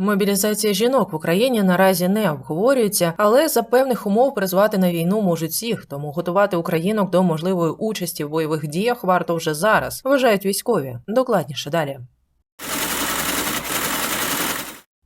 Мобілізація жінок в Україні наразі не обговорюється, але за певних умов призвати на війну можуть всіх, тому готувати українок до можливої участі в бойових діях варто вже зараз, вважають військові. Докладніше далі.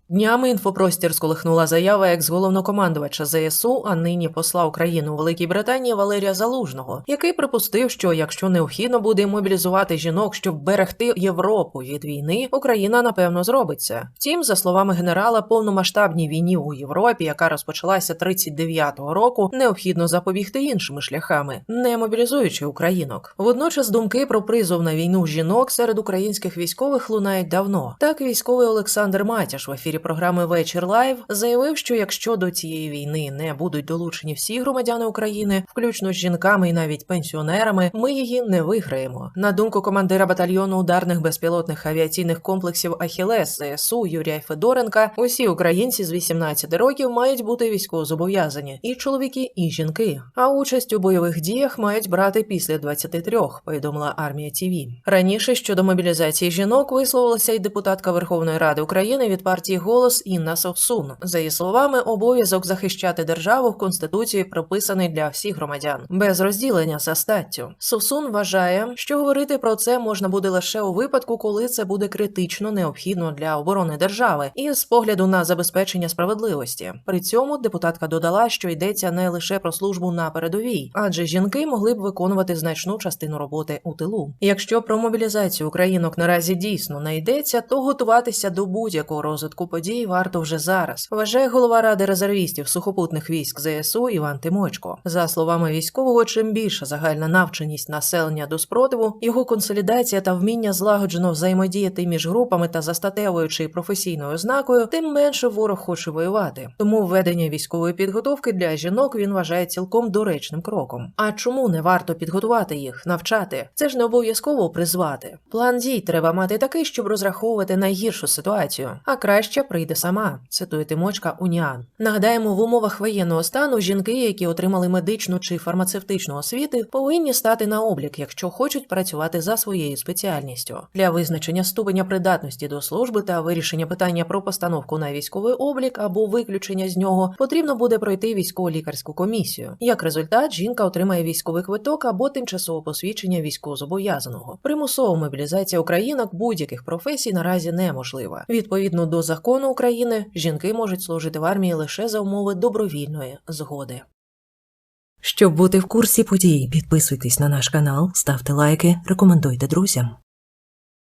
Днями інфопростір сколихнула заява екс-головнокомандувача ЗСУ, а нині посла України у Великій Британії Валерія Залужного, який припустив, що якщо необхідно буде мобілізувати жінок, щоб берегти Європу від війни, Україна напевно зробить це. Втім, за словами генерала, повномасштабній війні у Європі, яка розпочалася 39-го року, необхідно запобігти іншими шляхами, не мобілізуючи українок. Водночас думки про призов на війну жінок серед українських військових лунають давно. Так, військовий Олександр Матяш в ефірі програми Вечір Лайв заявив, що якщо до цієї війни не будуть долучені всі громадяни України, включно з жінками і навіть пенсіонерами, ми її не виграємо. На думку командира батальйону ударних безпілотних авіаційних комплексів Ахілес ЗСУ Юрія Федоренка, усі українці з 18 років мають бути військовозобов'язані, і чоловіки, і жінки. А участь у бойових діях мають брати після 23, повідомила армія ТІВІ. Раніше щодо мобілізації жінок висловилася й депутатка Верховної Ради України від партії Голос Інна Совсун. За її словами, обов'язок захищати державу в конституції прописаний для всіх громадян без розділення за статтю. Совсун вважає, що говорити про це можна буде лише у випадку, коли це буде критично необхідно для оборони держави і з погляду на забезпечення справедливості. При цьому депутатка додала, що йдеться не лише про службу на передовій, адже жінки могли б виконувати значну частину роботи у тилу. Якщо про мобілізацію українок наразі дійсно не йдеться, то готуватися до будь-якого розвитку подій варто вже зараз. Вважає голова ради резервістів сухопутних військ ЗСУ Іван Тимочко. За словами військового, чим більша загальна навченість населення до спротиву, його консолідація та вміння злагоджено взаємодіяти між групами та застатевуючи професійною ознакою, тим менше ворог хоче воювати. Тому введення військової підготовки для жінок він вважає цілком доречним кроком. А чому не варто підготувати їх, навчати? Це ж не обов'язково призвати. План дій треба мати такий, щоб розраховувати найгіршу ситуацію, а краще прийде сама. Цитує Тимочка Уніан. Нагадаємо, в умовах воєнного стану жінки, які отримали медичну чи фармацевтичну освіти, повинні стати на облік, якщо хочуть працювати за своєю спеціальністю. Для визначення ступеня придатності до служби та вирішення питання про постановку на військовий облік або виключення з нього потрібно буде пройти військово-лікарську комісію. Як результат, жінка отримає військовий квиток або тимчасове посвідчення військовозобов'язаного. Примусова мобілізація українок будь-яких професій наразі неможлива. Відповідно до закону України, жінки можуть служити в армії лише за умови добровільної згоди. Щоб бути в курсі подій, підписуйтесь на наш канал, ставте лайки, рекомендуйте друзям.